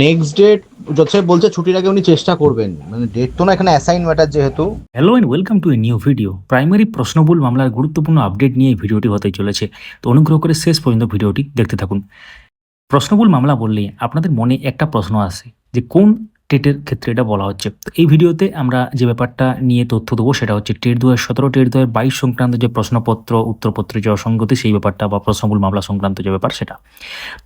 Next date যথে বলছে, ছুটির আগে উনি চেষ্টা করবেন। মানে ডেট তো না, এখানে অ্যাসাইন ম্যাটার যেহেতু। Hello and welcome to a new video primary প্রশ্নবুল মামলার গুরুত্বপূর্ণ আপডেট নিয়ে ভিডিওটি হতে চলেছে। তো অনুগ্রহ করে শেষ পর্যন্ত ভিডিওটি দেখতে থাকুন। প্রশ্নবুল মামলা বললে, আপনাদের মনে একটা প্রশ্ন আসে যে, কোন টেটের ক্ষেত্রে এটা বলা হচ্ছে। তো এই ভিডিওতে আমরা যে ব্যাপারটা নিয়ে তথ্য দেবো সেটা হচ্ছে টেট দু হাজার সতেরো টেট দু হাজার বাইশ সংক্রান্ত যে প্রশ্নপত্র উত্তরপত্রের যে অসঙ্গতি, সেই ব্যাপারটা বা প্রশ্নবুল মামলা সংক্রান্ত যে ব্যাপার সেটা।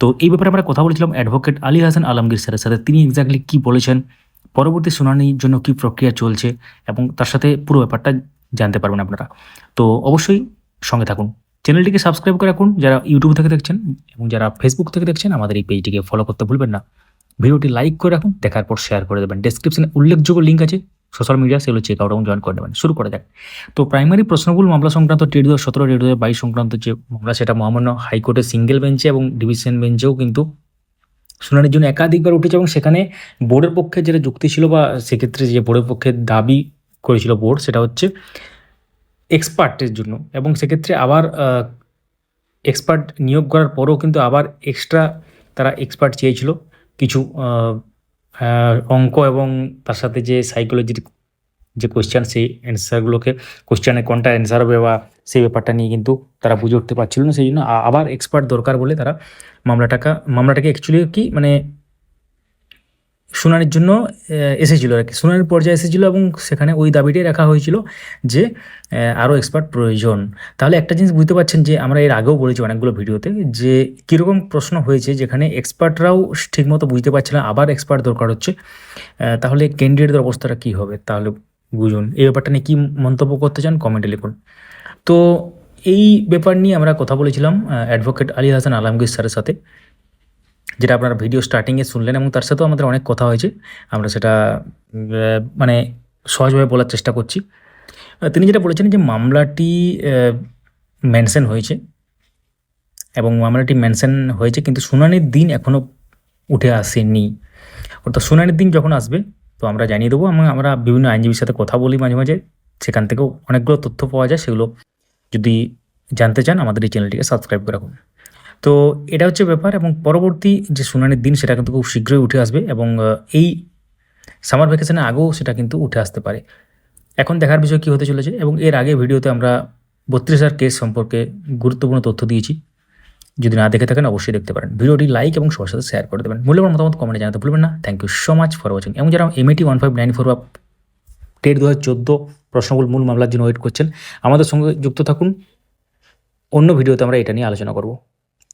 তো এই ব্যাপারে আমরা কথা বলেছিলাম অ্যাডভোকেট আলী হাসান আলমগীর স্যারের সাথে। তিনি এক্স্যাক্টলি কী বলেছেন, পরবর্তী শুনানির জন্য কী প্রক্রিয়া চলছে এবং তার সাথে পুরো ব্যাপারটা জানতে পারবেন আপনারা। তো অবশ্যই সঙ্গে থাকুন। চ্যানেলটিকে সাবস্ক্রাইব করে রাখুন। যারা ইউটিউব থেকে দেখছেন এবং যারা ফেসবুক থেকে দেখছেন, আমাদের এই পেজটিকে ফলো করতে ভুলবেন না। ভিডিওটি লাইক করে রাখুন, দেখার পর শেয়ার করে দেবেন। ডেসক্রিপশনে উল্লেখযোগ্য লিঙ্ক আছে সোশ্যাল মিডিয়া সেগুলো চেক আউট এবং জয়েন করে নেবেন। শুরু করে দেন। তো প্রাইমারি প্রশ্নগুলো মামলা সংক্রান্ত টেট দু হাজার সতেরো টেট দু বাইশ সংক্রান্ত যে মামলা, সেটা মহামান্য হাইকোর্টের সিঙ্গেল বেঞ্চে এবং ডিভিশন বেঞ্চেও কিন্তু শুনানির জন্য একাধিকবার উঠেছে এবং সেখানে বোর্ডের পক্ষে যেটা যুক্তি ছিল বা সেক্ষেত্রে যে বোর্ডের পক্ষে দাবি করেছিল বোর্ড সেটা হচ্ছে এক্সপার্টের জন্য। এবং সেক্ষেত্রে আবার এক্সপার্ট নিয়োগ করার পরেও কিন্তু আবার এক্সট্রা তারা এক্সপার্ট চেয়েছিল। কিছু অঙ্ক এবং তার সাথে যে সাইকোলজির যে কোয়েশ্চেন সেই অ্যান্সারগুলোকে কোয়েশ্চেনে কোনটা অ্যান্সার হবে বা সেই ব্যাপারটা নিয়ে কিন্তু তারা বুঝে উঠতে পারছিল না। সেই জন্য আবার এক্সপার্ট দরকার বলে তারা মামলাটাকে মামলাটাকে অ্যাকচুয়ালি কি মানে শুনানির জন্য এসেছিল আর কি। শুনানির পর্যায়ে এসেছিল এবং সেখানে ওই দাবিটাই রাখা হয়েছিল যে আরও এক্সপার্ট প্রয়োজন। তাহলে একটা জিনিস বুঝতে পারছেন যে, আমরা এর আগেও বলেছি অনেকগুলো ভিডিওতে যে, কীরকম প্রশ্ন হয়েছে যেখানে এক্সপার্টরাও ঠিকমতো বুঝতে পারছে না, আবার এক্সপার্ট দরকার হচ্ছে। তাহলে ক্যান্ডিডেটদের অবস্থাটা কী হবে? তাহলে বুঝুন। এই ব্যাপারটা নিয়ে কী মন্তব্য করতে চান, কমেন্টে লিখুন। তো এই ব্যাপার নিয়ে আমরা কথা বলেছিলাম অ্যাডভোকেট আলী হাসান আলমগীর স্যারের সাথে। যেটা আপনারা ভিডিও স্টার্টিংয়ে শুনলেন এবং তার সাথেও আমাদের অনেক কথা হয়েছে, আমরা সেটা মানে সহজভাবে বলার চেষ্টা করছি। তিনি যেটা বলেছেন যে মামলাটি মেনশন হয়েছে এবং মামলাটি মেনশন হয়েছে কিন্তু শুনানির দিন এখনও উঠে আসেনি। অর্থাৎ শুনানির দিন যখন আসবে, তো আমরা জানিয়ে দেবো আমরা বিভিন্ন আইনজীবীর সাথে কথা বলি মাঝে মাঝে, সেখান থেকেও অনেকগুলো তথ্য পাওয়া যায়, সেগুলো যদি জানতে চান আমাদের এই চ্যানেলটিকে সাবস্ক্রাইব করে রাখুন। তো এটা হচ্ছে ব্যাপার এবং পরবর্তী যে শুনানির দিন সেটা কিন্তু খুব শীঘ্রই উঠে আসবে এবং এই সামার ভ্যাকেশনের আগেও সেটা কিন্তু উঠে আসতে পারে। এখন দেখার বিষয় কী হতে চলেছে এবং এর আগে ভিডিওতে আমরা বত্রিশ হাজার কেস সম্পর্কে গুরুত্বপূর্ণ তথ্য দিয়েছি। যদি না দেখে থাকেন, অবশ্যই দেখতে পারেন। ভিডিওটি লাইক এবং সবার সাথে শেয়ার করে দেবেন। মূল্যবান মতামত কমেন্টে জানাতে ভুলবেন না। Thank you so much for watching এবং যারা MAT one five nine four বা টেট দু হাজার চোদ্দ প্রশ্নগুলো মূল মামলার জন্য ওয়েট করছেন, আমাদের সঙ্গে যুক্ত থাকুন। অন্য ভিডিওতে আমরা এটা নিয়ে আলোচনা করব।